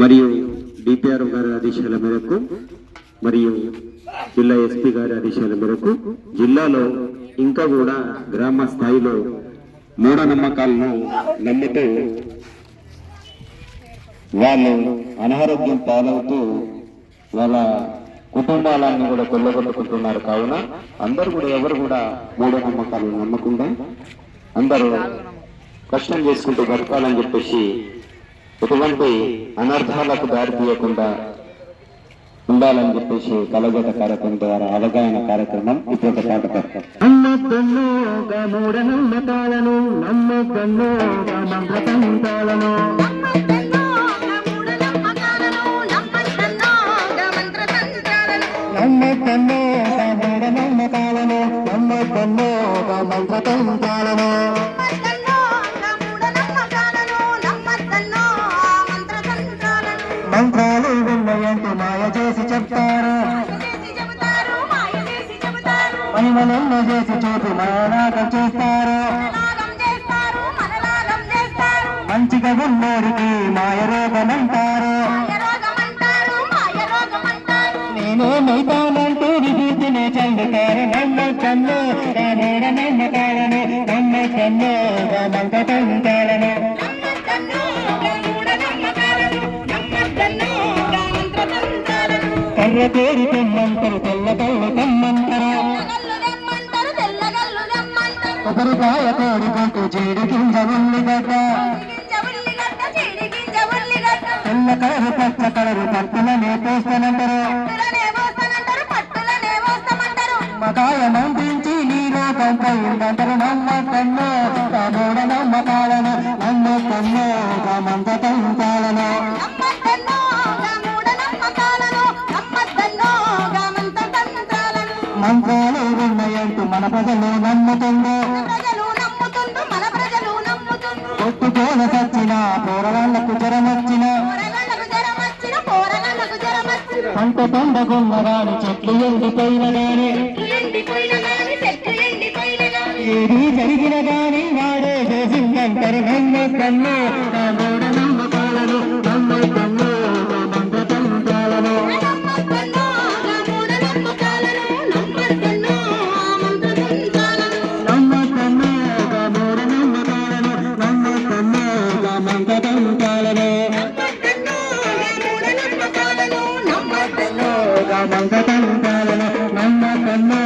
మరియు డిపిఆర్ గారి ఆదేశాల మేరకు మరియు జిల్లా ఎస్పీ గారి ఆదేశాల మేరకు జిల్లాలో ఇంకా కూడా గ్రామ స్థాయిలో మూఢనమ్మకాలను నమ్ముతూ వాళ్ళు అనారోగ్యం పాలవుతూ వాళ్ళ కుటుంబాలను కూడా కొల్లగొట్టుకుంటున్నారు కావున అందరూ కూడా ఎవరు కూడా మూఢనమ్మకాలను నమ్మకుండా అందరూ కష్టం చేసుకుంటూ బతకాలని చెప్పేసి ఎటువంటి అనర్థాలకు దారి తీయకుండా ఉండాలని చెప్పేసి కలగట కార్యక్రమం ద్వారా అవగాహన కార్యక్రమం ఇప్పుడు ఒక పాట పాడతాం. నమ్మకన్నోగా మంత్రతంత్రాలను మంత్రాలు ఉన్నాయంటూ మాయ చేసి చెప్తారు. మహిమలెన్నో చేసి చూపి మానాకం చేస్తారు. మంచిగా ఉన్నోరికి మాయ రోగమంటారు నేనేమైతానంటూ విభూతినే చందుతారు నమ్మకన్ను మూఢ నమ్మకాలను ఎర్ర పేరు తెమ్మంటారు తెల్ల కళ్ళు తెమ్మంటారు కొబ్బరికాయ కోడి కొట్టు జీడి గింజ ఉల్లిగడ్డ. తెల్ల కలరు పచ్చ కలరు పట్టులనే పోస్తానంటారు. మకాయ నందించి నీ లోకంపై ఉందంటారు నమ్మకన్ను మూఢ నమ్మకాలను నమ్మకన్ను మంత్రతంత్రాలను ఉన్నాయంటూ మన ప్రజలు నమ్ముతుండు కొట్టుకోన సచ్చిన పోరగాళ్ళకు జ్వరం వచ్చిన పంట పండగున్న గాని చెట్లు ఎండిపోయిన గాని ఏది జరిగిన గాని వాడే చేసిందంటారు నమ్మకన్ను మంగళం పాలన నమ్మ కన్నా